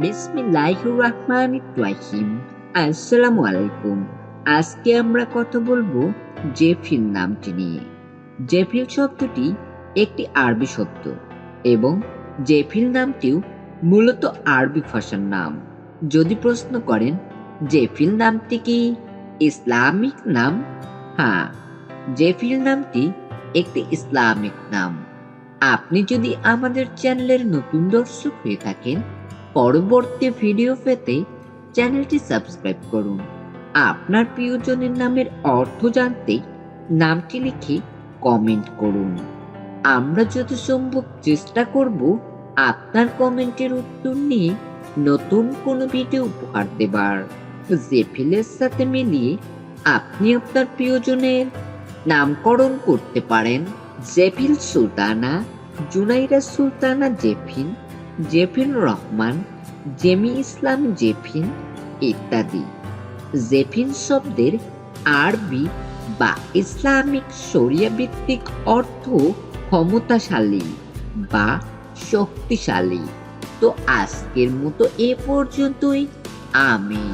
বিসমিল্লাহির আসসালামু আলাইকুম আজকে আমরা কথা বলব জেফিল নামটি নিয়ে। জেফিল শব্দটি একটি আরবি শব্দ এবং জেফিল নামটিও মূলত আরবি ভাষার নাম। যদি প্রশ্ন করেন জেফিল নামটি কি ইসলামিক নাম? হ্যাঁ জেফিল নামটি একটি ইসলামিক নাম। আপনি যদি আমাদের চ্যানেলের নতুন দর্শক হয়ে থাকেন পরবর্তী ভিডিও পেতে চ্যানেলটি সাবস্ক্রাইব করুন। আপনার প্রিয়জনের নামের অর্থ জানতে নামটি লিখে কমেন্ট করুন। আমরা যত সম্ভব চেষ্টা করব আপনার কমেন্টের উত্তর নিয়ে নতুন কোনো ভিডিও উপহার দেবার। জেফিলের সাথে মিলিয়ে আপনি আপনার প্রিয়জনের নামকরণ করতে পারেন। জেফিল সুলতানা জুনাইরা সুলতানা জেফিন জেফিন রহমান, জেমি ইসলাম জেফিন ইত্যাদি। জেফিন শব্দের আরবি বা ইসলামিক শরিয়া ভিত্তিক অর্থ ক্ষমতাশালী বা শক্তিশালী। তো আজকের মতো এ পর্যন্তই। আমি